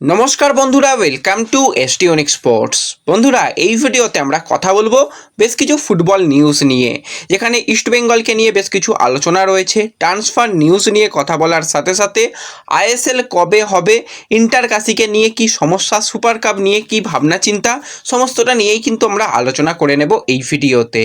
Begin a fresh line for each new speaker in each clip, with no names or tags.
নমস্কার বন্ধুরা welcome to এসটিওনিক sports বন্ধুরা, এই ভিডিওতে আমরা কথা বলব বেশ কিছু ফুটবল নিউজ নিয়ে, যেখানে ইস্টবেঙ্গলকে নিয়ে বেশ কিছু আলোচনা রয়েছে। ট্রান্সফার নিউজ নিয়ে কথা বলার সাথে সাথে আইএসএল কবে হবে ইন্টার কাশিকে নিয়ে কি সমস্যা সুপার কাপ নিয়ে কি ভাবনা চিন্তা সমস্তটা নিয়েই কিন্তু আমরা আলোচনা করে নেব এই ভিডিওতে।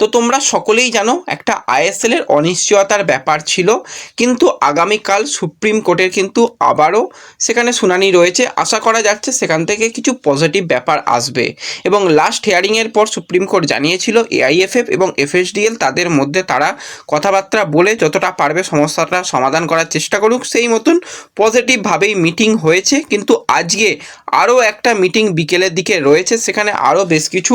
তো তোমরা সকলেই জানো, একটা আইএসএল এর অনিশ্চয়তার ব্যাপার ছিল, কিন্তু আগামীকাল সুপ্রিম কোর্টের কিন্তু আবারও সেখানে শুনানি রয়েছে। আশা করা যাচ্ছে সেখান থেকে কিছু পজিটিভ ব্যাপার আসবে। এবং লাস্ট হিয়ারিংয়ের পর সুপ্রিম কোর্ট জানিয়েছিল, এআইএফএফ এবং এফএসডিএল তাদের মধ্যে তারা কথাবার্তা বলে যতটা পারবে সমস্যাটা সমাধান করার চেষ্টা করুক। সেই মতন পজিটিভভাবেই মিটিং হয়েছে, কিন্তু আজকে আরও একটা মিটিং বিকেলের দিকে রয়েছে। সেখানে আরও বেশ কিছু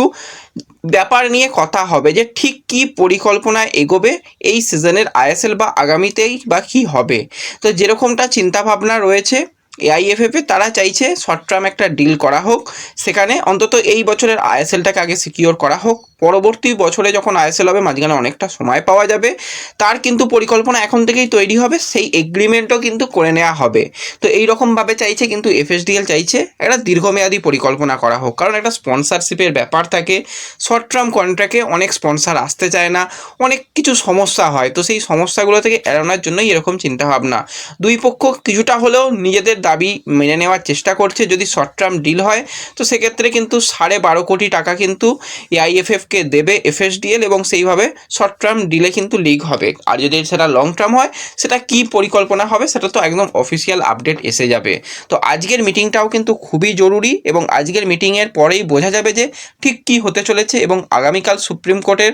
ব্যাপার নিয়ে কথা হবে যে ঠিক কি পরিকল্পনা এগোবে এই সিজনের আইএসএল বা আগামীতেই বা কী হবে। তো যেরকমটা চিন্তাভাবনা রয়েছে এআইএফএফে তারা চাইছে শর্ট টার্ম একটা ডিল করা হোক। সেখানে অন্তত এই বছরের আইএসএলটাকে আগে সিকিওর করা হোক। পরবর্তী বছরে যখন আইএসএল হবে, মাঝখানে অনেকটা সময় পাওয়া যাবে। তার কিন্তু পরিকল্পনা এখন থেকেই তৈরি হবে, সেই এগ্রিমেন্টও কিন্তু করে নেওয়া হবে। তো এই রকমভাবে চাইছে কিন্তু এফএসডিএল চাইছে একটা দীর্ঘমেয়াদী পরিকল্পনা করা হোক। কারণ একটা স্পন্সারশিপের ব্যাপার থাকে। শর্ট টার্ম কন্ট্রাক্টে অনেক স্পন্সার আসতে চায় না। অনেক কিছু সমস্যা হয়। তো সেই সমস্যাগুলো থেকে এড়ানোর জন্যই এরকম চিন্তাভাবনা। দুই পক্ষ কিছুটা হলেও নিজেদের দাবি মেনে নেওয়ার চেষ্টা করছে। যদি শর্ট টার্ম ডিল হয়, তো সেক্ষেত্রে কিন্তু সাড়ে বারো কোটি টাকা কিন্তু এআইএফএফকে দেবে এফএসডিএল এবং সেইভাবে শর্ট টার্ম ডিলে কিন্তু লিগ হবে। আর যদি সেটা লং টার্ম হয়, সেটা কি পরিকল্পনা হবে সেটা তো একদম অফিসিয়াল আপডেট এসে যাবে। তো আজকের মিটিংটাও কিন্তু খুবই জরুরি এবং আজকের মিটিংয়ের পরেই বোঝা যাবে যে ঠিক কি হতে চলেছে এবং আগামীকাল সুপ্রিম কোর্টের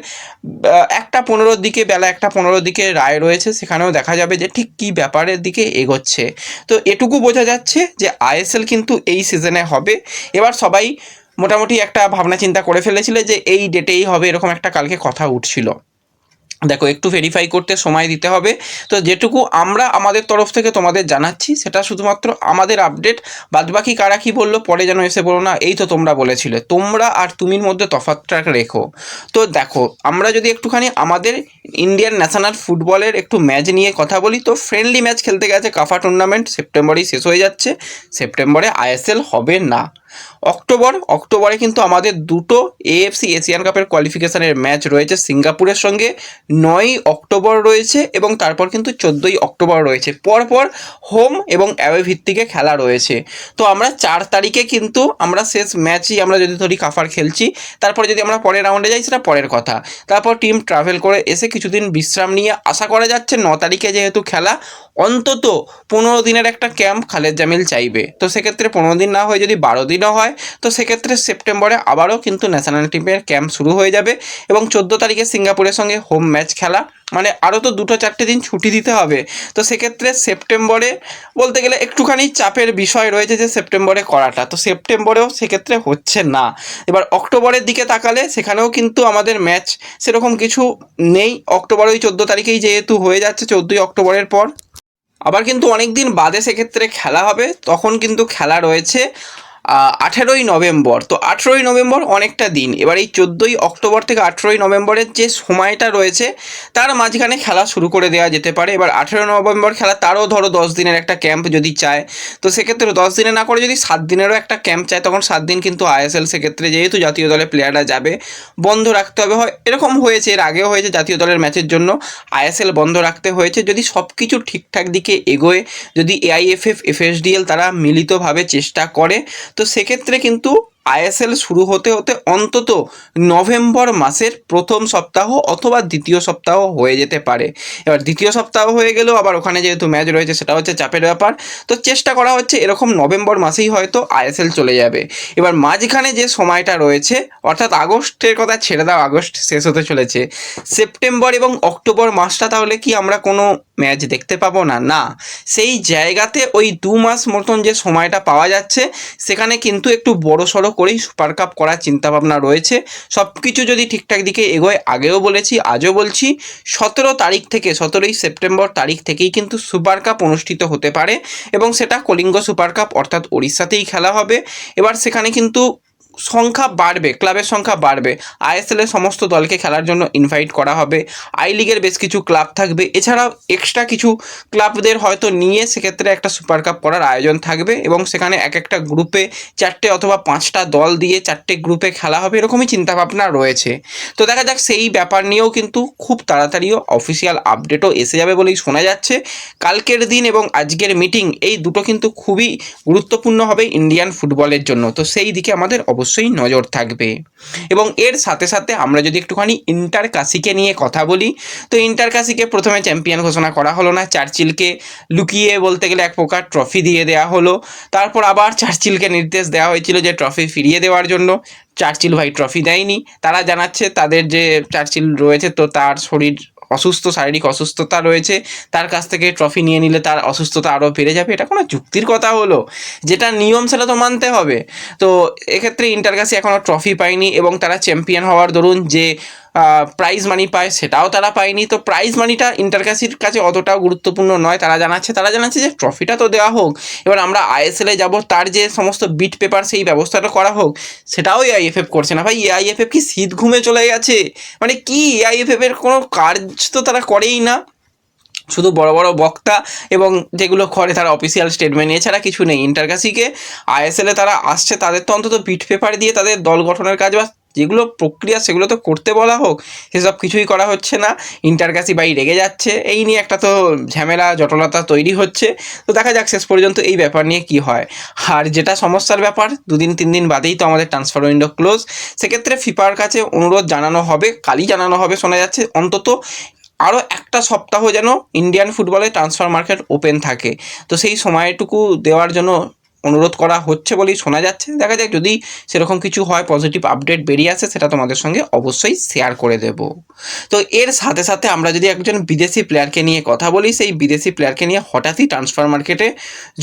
একটা পনেরোর দিকে, বেলা একটা পনেরোর দিকে রায় রয়েছে, সেখানেও দেখা যাবে যে ঠিক কি ব্যাপারের দিকে এগোচ্ছে। তো এটুকু বোঝা যাচ্ছে যে আইএসএল কিন্তু এই সিজনে হবে। এবার সবাই মোটামুটি একটা ভাবনা চিন্তা করে ফেলেছিল যে এই ডেটেই হবে, এরকম একটা কালকে কথা উঠছিল। দেখো, একটু ভেরিফাই করতে সময় দিতে হবে। তো যেটুকু আমরা আমাদের তরফ থেকে তোমাদের জানাচ্ছি, সেটা শুধুমাত্র আমাদের আপডেট বাদবাকি কারা কী বলল, পরে যেন এসে বলো না, এই তো তোমরা বলেছিলে। তোমরা আর তুমির মধ্যে তফাৎটা রেখো। তো দেখো, আমরা যদি একটুখানি আমাদের ইন্ডিয়ান ন্যাশনাল ফুটবলের একটু ম্যাচ নিয়ে কথা বলি, তো ফ্রেন্ডলি ম্যাচ খেলতে গেছে কাফা টুর্নামেন্ট সেপ্টেম্বরেই শেষ হয়ে যাচ্ছে। সেপ্টেম্বরে আইএসএল হবে না। অক্টোবর, অক্টোবরে কিন্তু আমাদের দুটো এএফসি এশিয়ান কাপের কোয়ালিফিকেশানের ম্যাচ রয়েছে সিঙ্গাপুরের সঙ্গে। নয়ই অক্টোবর রয়েছে এবং তারপর কিন্তু চোদ্দোই অক্টোবর রয়েছে। পরপর হোম এবং অ্যাওয়ে ভিত্তিকে খেলা রয়েছে। তো আমরা চার তারিখে কিন্তু আমরা শেষ ম্যাচই আমরা যদি ধরি কাফার খেলছি, তারপরে যদি আমরা পরের রাউন্ডে যাই সেটা পরের কথা। তারপর টিম ট্রাভেল করে এসে কিছুদিন বিশ্রাম নিয়ে আশা করা যাচ্ছে ন তারিখে যেহেতু খেলা অন্তত পনেরো দিনের একটা ক্যাম্প খালেদ জামিল চাইবে। তো সেক্ষেত্রে পনেরো দিন না হয়ে যদি বারো দিনও হয়, তো সেক্ষেত্রে সেপ্টেম্বরে আবারও কিন্তু ন্যাশনাল টিমের ক্যাম্প শুরু হয়ে যাবে এবং চোদ্দ তারিখে সিঙ্গাপুরের সঙ্গে হোম ম্যাচ খেলা। মানে আরও তো দুটো চারটে দিন ছুটি দিতে হবে। তো সেক্ষেত্রে সেপ্টেম্বরে বলতে গেলে একটুখানি চাপের বিষয় রয়েছে যে সেপ্টেম্বরে করাটা। তো সেপ্টেম্বরেও সেক্ষেত্রে হচ্ছে না। এবার অক্টোবরের দিকে তাকালে সেখানেও কিন্তু আমাদের ম্যাচ সেরকম কিছু নেই। অক্টোবর ওই চোদ্দ তারিখেই যেহেতু হয়ে যাচ্ছে, চোদ্দোই অক্টোবরের পর আবার কিন্তু অনেক দিন বাদে সেক্ষেত্রে খেলা হবে তখন কিন্তু খেলা রয়েছে। আঠেরোই নভেম্বর। তো আঠেরোই নভেম্বর অনেকটা দিন। এবার এই চোদ্দোই অক্টোবর থেকে আঠেরোই নভেম্বরের যে সময়টা রয়েছে, তার মাঝখানে খেলা শুরু করে দেওয়া যেতে পারে। এবার আঠেরোই নভেম্বর খেলা তারও ধরো দশ দিনের একটা ক্যাম্প যদি চায়। তো সেক্ষেত্রে দশ দিনে না করে যদি সাত দিনেরও একটা ক্যাম্প চায়, তখন সাত দিন কিন্তু আইএসএল সেক্ষেত্রে যেহেতু জাতীয় দলের প্লেয়াররা যাবে, বন্ধ রাখতে হবে। হয়, এরকম হয়েছে, এর আগেও হয়েছে জাতীয় দলের ম্যাচের জন্য। আইএসএল বন্ধ রাখতে হয়েছে। যদি সব কিছু ঠিকঠাক দিকে এগোয়, যদি এআইএফএফ এফএসডিএল তারা মিলিতভাবে চেষ্টা করে তো সেক্ষেত্রে কিন্তু আইএসএল শুরু হতে হতে অন্তত নভেম্বর মাসের প্রথম সপ্তাহ অথবা দ্বিতীয় সপ্তাহ হয়ে যেতে পারে। এবার দ্বিতীয় সপ্তাহ হয়ে গেলেও আবার ওখানে যেহেতু ম্যাচ রয়েছে, সেটা হচ্ছে চাপের ব্যাপার। তো চেষ্টা করা হচ্ছে এরকম নভেম্বর মাসেই হয়তো আইএসএল চলে যাবে। এবার মাঝখানে যে সময়টা রয়েছে, অর্থাৎ আগস্টের কথা ছেড়ে দাও, আগস্ট শেষ হতে চলেছে। সেপ্টেম্বর এবং অক্টোবর মাসটা তাহলে কি আমরা কোনো ম্যাচ দেখতে পাবো না? না, সেই জায়গাতে ওই দু মাস মতন যে সময়টা পাওয়া যাচ্ছে, সেখানে কিন্তু একটু বড় সড়ো করেই সুপার কাপ করার চিন্তাভাবনা রয়েছে। সব কিছু যদি ঠিকঠাক দিকে এগোয়, আগেও বলেছি, আজও বলছি, সতেরো তারিখ থেকে, সতেরোই সেপ্টেম্বর তারিখ থেকেই কিন্তু সুপার কাপ অনুষ্ঠিত হতে পারে এবং সেটা কলিঙ্গ সুপার কাপ অর্থাৎ ওড়িশাতেই খেলা হবে। এবার সেখানে কিন্তু সংখ্যা বাড়বে, ক্লাবের সংখ্যা বাড়বে। আইএসএল এর সমস্ত দলকে খেলার জন্য ইনভাইট করা হবে। আই লিগের বেশ কিছু ক্লাব থাকবে। এছাড়াও এক্সট্রা কিছু ক্লাবদের হয়তো নিয়ে সেক্ষেত্রে একটা সুপার কাপ করার আয়োজন থাকবে এবং সেখানে এক একটা গ্রুপে চারটে অথবা পাঁচটা দল দিয়ে চারটে গ্রুপে খেলা হবে এরকমই চিন্তাভাবনা রয়েছে। তো দেখা যাক সেই ব্যাপার নিয়েও কিন্তু খুব তাড়াতাড়িও অফিসিয়াল আপডেটও এসে যাবে বলেই শোনা যাচ্ছে। কালকের দিন এবং আজকের মিটিং এই দুটো কিন্তু খুবই গুরুত্বপূর্ণ হবে ইন্ডিয়ান ফুটবলের জন্য। তো সেই দিকে আমাদের অবশ্যই নজর থাকবে। এবং এর সাথে সাথে আমরা যদি একটুখানি ইন্টার কাশিকে নিয়ে কথা বলি, তো ইন্টার কাশিকে প্রথমে চ্যাম্পিয়ন ঘোষণা করা হলো না, চার্চিলকে লুকিয়ে বলতে গেলে এক প্রকার ট্রফি দিয়ে দেওয়া হলো। তারপর আবার চার্চিলকে নির্দেশ দেওয়া হয়েছিল যে ট্রফি ফিরিয়ে দেওয়ার জন্য। চার্চিল ভাই ট্রফি দেয়নি। তারা জানাচ্ছে তাদের যে চার্চিল রয়েছে, তো তার শরীর অসুস্থ, শারীরিক অসুস্থতা রয়েছে, তার কাছ থেকে ট্রফি নিয়ে নিলে তার অসুস্থতা আরও বেড়ে যাবে, এটা কোনো যুক্তির কথা হলো। যেটা নিয়ম সেটা তো মানতে হবে। তো এক্ষেত্রে ইন্টার কাছে এখনও ট্রফি পায়নি এবং তারা চ্যাম্পিয়ন হওয়ার দরুন যে প্রাইজ মানি পায়, সেটাও তারা পায়নি। তো প্রাইজ মানিটা ইন্টারকাসির কাছে অতটাও গুরুত্বপূর্ণ নয়। তারা জানাচ্ছে তারা জানাচ্ছে যে ট্রফিটা তো দেওয়া হোক। এবার আমরা আইএসএলে যাব, তার যে সমস্ত বিট পেপার সেই ব্যবস্থাটা করা হোক, সেটাও এআইএফএফ করছে না। ভাই এআইএফএফ কি শীত ঘুমে চলে গেছে? মানে কি এআইএফএফ এর কোনো কাজ তো তারা করেই না? শুধু বড় বড় বক্তা এবং যেগুলো করে তারা অফিসিয়াল স্টেটমেন্ট এছাড়া কিছু নেই। ইন্টারকাসিকে আইএসএলে তারা আসছে, তাদের তো অন্তত বিট পেপার দিয়ে তাদের দল গঠনের কাজ বা যেগুলো প্রক্রিয়া সেগুলো তো করতে বলা হোক, সেসব কিছুই করা হচ্ছে না। ইন্টারকাসি বাই রেগে যাচ্ছে। এই নিয়ে একটা তো ঝামেলা, জটলতা তৈরি হচ্ছে। তো দেখা যাক শেষ পর্যন্ত এই ব্যাপার নিয়ে কি হয়। আর যেটা সমস্যার ব্যাপার, দুদিন, তিন দিন বাদেই তো আমাদের ট্রান্সফার উইন্ডো ক্লোজ সেক্ষেত্রে ফিফার কাছে অনুরোধ জানানো হবে, কালই জানানো হবে শোনা যাচ্ছে। অন্তত আরও একটা সপ্তাহ যেন ইন্ডিয়ান ফুটবলে ট্রান্সফার মার্কেট ওপেন থাকে। তো সেই সময়টুকু দেওয়ার জন্য অনুরোধ করা হচ্ছে বলেই শোনা যাচ্ছে। দেখা যাক যদি সেরকম কিছু হয় পজিটিভ আপডেট বেরিয়ে আসে, সেটা তোমাদের সঙ্গে অবশ্যই শেয়ার করে দেব। তো এর সাথে সাথে আমরা যদি একজন বিদেশি প্লেয়ারকে নিয়ে কথা বলি, সেই বিদেশি প্লেয়ারকে নিয়ে হঠাৎই ট্রান্সফার মার্কেটে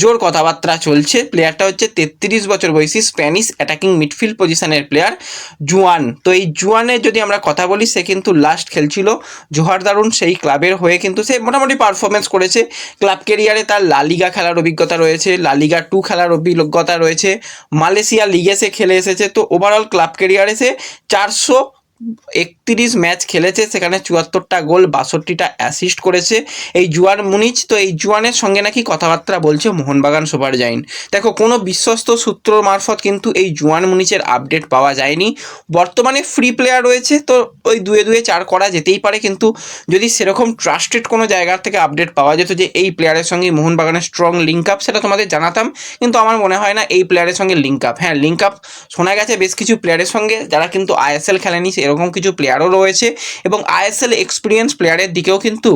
জোর কথাবার্তা চলছে। প্লেয়ারটা হচ্ছে তেত্রিশ বছর বয়সী স্প্যানিশ অ্যাটাকিং মিডফিল্ড পজিশনের প্লেয়ার জুয়ান। তো এই জুয়ানের যদি আমরা কথা বলি, সে কিন্তু লাস্ট খেলছিল। জোহার দারুণ সেই ক্লাবের হয়ে কিন্তু সে মোটামুটি পারফরমেন্স করেছে। ক্লাব কেরিয়ারে তার লালিগা খেলার অভিজ্ঞতা রয়েছে। লালিগা টু খেলার অভিজ্ঞতা রয়েছে। মালয়েশিয়া লিগে সে খেলে এসেছে। তো ওভারঅল ক্লাব কেরিয়ারে সে চারশো একত্রিশ ম্যাচ খেলেছে, সেখানে চুয়াত্তরটা গোল, বাষট্টিটা অ্যাসিস্ট করেছে। এই জুয়ান মুনিচ, তো এই জুয়ানের সঙ্গে নাকি কথাবার্তা বলছে মোহনবাগান সুপার জাইন দেখো, কোনো বিশ্বস্ত সূত্র মারফত কিন্তু এই জুয়ান মুনিচের আপডেট পাওয়া যায়নি। বর্তমানে ফ্রি প্লেয়ার রয়েছে, তো ওই দুয়ে দুয়ে চার করা যেতেই পারে, কিন্তু যদি সেরকম ট্রাস্টেড কোনো জায়গার থেকে আপডেট পাওয়া যেত যে এই প্লেয়ারের সঙ্গে মোহনবাগানের স্ট্রং লিঙ্ক আপ সেটা তোমাদের জানাতাম। কিন্তু আমার মনে হয় না এই প্লেয়ারের সঙ্গে লিঙ্ক আপ হ্যাঁ লিঙ্ক আপ শোনা গেছে বেশ কিছু প্লেয়ারের সঙ্গে, যারা কিন্তু আইএসএল খেলেনি এরকম কিছু প্লেয়ারও রয়েছে এবং আইএসএল এক্সপিরিয়েন্স প্লেয়ারের দিকেও কিন্তু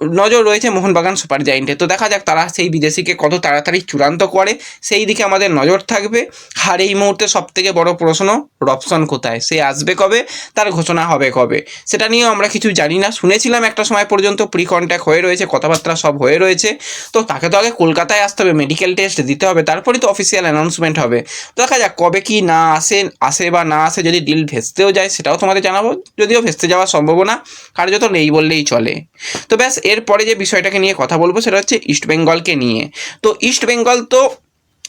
নজর রয়েছে মোহনবাগান সুপার জায়েন্টে। তো দেখা যাক তারা সেই বিদেশিকে কত তাড়াতাড়ি চূড়ান্ত করে। সেই দিকে আমাদের নজর থাকবে। আর এই মুহূর্তে সব থেকে বড় প্রশ্ন রপশন কোথায়? সে আসবে কবে? তার ঘোষণা হবে কবে? সেটা নিয়েও আমরা কিছু জানি না। শুনেছিলাম একটা সময় পর্যন্ত প্রি কন্ট্যাক্ট হয়ে রয়েছে, কথাবার্তা সব হয়ে রয়েছে। তো তাকে তো আগে কলকাতায় আসতে হবে মেডিকেল টেস্ট দিতে হবে তারপরে তো অফিসিয়াল অ্যানাউন্সমেন্ট হবে। তো দেখা যাক কবে কি না আসে আসে বা না আসে, যদি ডিল ভেস্তেও যায়, সেটাও তোমাদের জানাব। যদিও ভেস্তে যাওয়ার সম্ভাবনা কার্যত নেই বললেই চলে। তো ব্যাস এরপরে যে বিষয়টাকে নিয়ে কথা বলব সেটা হচ্ছে ইস্ট বেঙ্গলকে নিয়ে। তো ইস্ট বেঙ্গল তো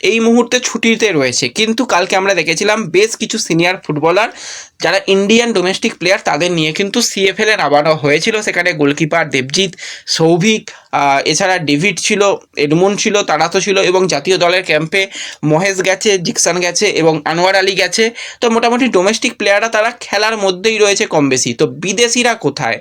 এই মুহূর্তে ছুটিতে রয়েছে। কিন্তু কালকে আমরা দেখেছিলাম বেশ কিছু সিনিয়র ফুটবলার যারা ইন্ডিয়ান ডোমেস্টিক প্লেয়ার তাদের নিয়ে কিন্তু সিএফএল নামানো হয়েছিল। সেখানে গোলকিপার দেবজিৎ সৌভিক এছাড়া ডেভিড ছিল এডমুন ছিল তারা তো ছিল এবং জাতীয় দলের ক্যাম্পে মহেশ গেছে, জিকসান গেছে এবং আনোয়ার আলী গেছে। তো মোটামুটি ডোমেস্টিক প্লেয়াররা তারা খেলার মধ্যেই রয়েছে কম বেশি। তো বিদেশিরা কোথায়?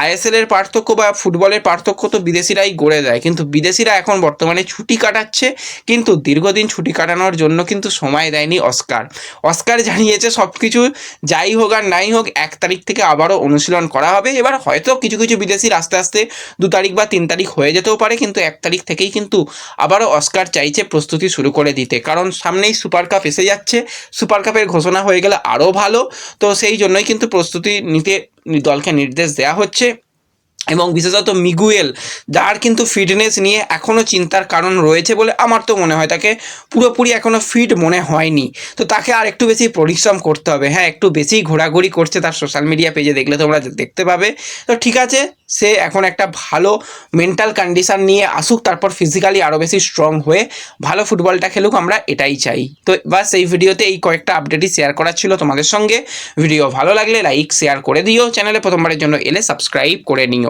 আইএসএল এর পার্থক্য বা ফুটবলের পার্থক্য তো বিদেশিরাই গড়ে দেয়। কিন্তু বিদেশিরা এখন বর্তমানে ছুটি কাটাচ্ছে। কিন্তু দীর্ঘদিন ছুটি কাটানোর জন্য কিন্তু সময় দেয়নি অস্কার। অস্কার জানিয়েছে সব কিছু যাই হোক আর নাই হোক, এক তারিখ থেকে আবারও অনুশীলন করা হবে। এবার হয়তো কিছু কিছু বিদেশির আস্তে আস্তে দু তারিখ বা তিন তারিখ হয়ে যেতেও পারে, কিন্তু এক তারিখ থেকেই কিন্তু আবারও অস্কার চাইছে প্রস্তুতি শুরু করে দিতে। কারণ সামনেই সুপার কাপ এসে যাচ্ছে। সুপার কাপের ঘোষণা হয়ে গেলে আরও ভালো। তো সেই জন্যই কিন্তু প্রস্তুতি নিতে দলকে নির্দেশ দেওয়া হচ্ছে। এবং বিশেষত মিগুয়েল, যার কিন্তু ফিটনেস নিয়ে এখনও চিন্তার কারণ রয়েছে বলে আমার তো মনে হয়, তাকে পুরোপুরি এখনও ফিট মনে হয়নি। তো তাকে আর একটু বেশি পরিশ্রম করতে হবে। হ্যাঁ একটু বেশি ঘোরাঘুরি করছে তার সোশ্যাল মিডিয়া পেজে দেখলে তোমরা দেখতে পাবে। তো ঠিক আছে, সে এখন একটা ভালো মেন্টাল কন্ডিশন নিয়ে আসুক, তারপর ফিজিক্যালি আরও বেশি স্ট্রং হয়ে ভালো ফুটবলটা খেলুক, আমরা এটাই চাই। তো বাস এই ভিডিওতে এই কয়েকটা আপডেটই শেয়ার করার ছিল তোমাদের সঙ্গে। ভিডিও ভালো লাগলে লাইক শেয়ার করে দিও। চ্যানেলে প্রথমবারের জন্য এলে সাবস্ক্রাইব করে নিও।